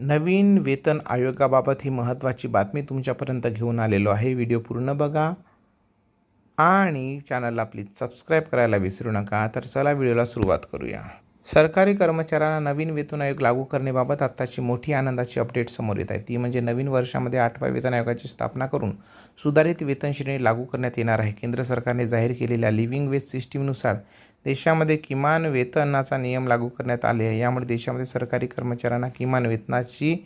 नवीन वेतन आयोगाबाबत ही महत्त्वाची बातमी तुमच्यापर्यंत घेऊन आलेलो आहे. व्हिडिओ पूर्ण बघा आणि चॅनलला प्लीज सबस्क्राईब करायला विसरू नका. तर चला व्हिडिओला सुरुवात करूया. सरकारी कर्मचाऱ्यांना नवीन वेतन आयोग लागू करण्याबाबत आत्ताची मोठी आनंदाची अपडेट समोर येत आहे. ती म्हणजे नवीन वर्षामध्ये आठव्या वेतन आयोगाची स्थापना करून सुधारित वेतन श्रेणी लागू करण्यात येणार आहे. केंद्र सरकारने जाहीर केलेल्या लिव्हिंग वेज सिस्टीमनुसार देशामध्ये किमान वेतनाचा नियम लागू करण्यात आले आहे. यामुळे देशामध्ये सरकारी कर्मचाऱ्यांना किमान वेतनाची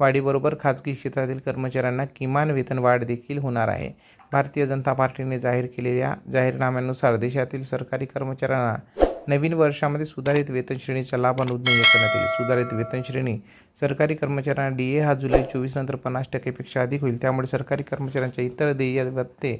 वाढीबरोबर खाजगी क्षेत्रातील कर्मचाऱ्यांना किमान वेतन वाढ देखील होणार आहे. भारतीय जनता पार्टीने जाहीर केलेल्या जाहीरनाम्यानुसार देशातील सरकारी कर्मचाऱ्यांना नवीन वर्षामध्ये सुधारित वेतन श्रेणीचा लाभ अनुज्ञेय करण्यात येईल. सुधारित वेतन श्रेणी सरकारी कर्मचाऱ्यांना डी ए हा जुलै चोवीस नंतर पन्नास टक्केपेक्षा अधिक होईल. त्यामुळे सरकारी कर्मचाऱ्यांच्या इतर देय भत्ते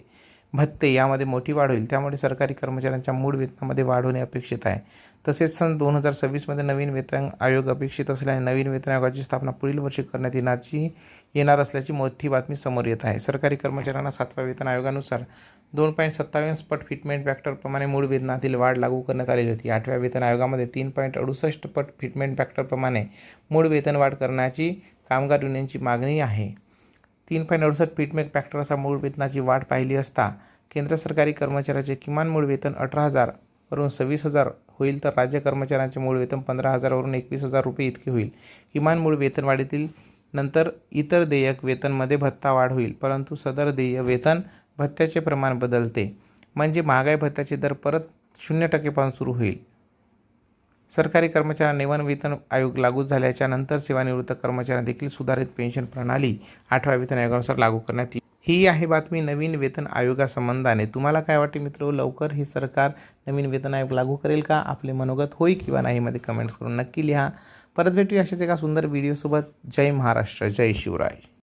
भत्ते यामध्ये मोठी वाढ होईल. त्यामुळे सरकारी कर्मचाऱ्यांच्या मूळ वेतनामध्ये वाढ होणे अपेक्षित आहे. तसेच सन दोन हजार सव्वीसमध्ये नवीन वेतन आयोग अपेक्षित असल्याने नवीन वेतन आयोगाची स्थापना पुढील वर्षी करण्यात येणारची येणार असल्याची मोठी बातमी समोर येत आहे. सरकारी कर्मचाऱ्यांना सातव्या वेतन आयोगानुसार दोन पॉईंट सत्तावीस पट फिटमेंट फॅक्टरप्रमाणे मूळ वेतनातील वाढ लागू करण्यात आलेली होती. आठव्या वेतन आयोगामध्ये तीन पॉईंट अडुसष्ट पट फिटमेंट फॅक्टरप्रमाणे मूळ वेतन वाढ करण्याची कामगार युनियनची मागणी आहे. तीन पॉईंट अडुसष्ट पीटमेक फॅक्टरचा मूळ वेतनाची वाढ पाहिली असता केंद्र सरकारी कर्मचाऱ्याचे किमान मूळ वेतन अठरा हजारवरून सव्वीस हजार होईल तर राज्य कर्मचाऱ्यांचे मूळ वेतन पंधरा हजारवरून एकवीस हजार रुपये इतके होईल. किमान मूळ वेतन वाढीतील नंतर इतर देयक वेतनमध्ये भत्ता वाढ होईल परंतु सदर देय वेतन भत्त्याचे प्रमाण बदलते. म्हणजे महागाई भत्त्याचे दर परत शून्य टक्केपासून सुरू होईल. सरकारी कर्मचाऱ्यांना निवन वेतन आयोग लागू झाल्याच्यानंतर सेवानिवृत्त कर्मचाऱ्यांना देखील सुधारित पेन्शन प्रणाली आठव्या वेतन आयोगानुसार लागू करण्यात येईल. ही आहे बातमी नवीन वेतन आयोगासंबंधाने. तुम्हाला काय वाटते मित्र? लवकर हे सरकार नवीन वेतन आयोग लागू करेल का? आपले मनोगत होई किंवा नाहीमध्ये कमेंट्स करून नक्की लिहा. परत भेटूया अशाच एका सुंदर व्हिडिओसोबत जय महाराष्ट्र. जय शिवराय.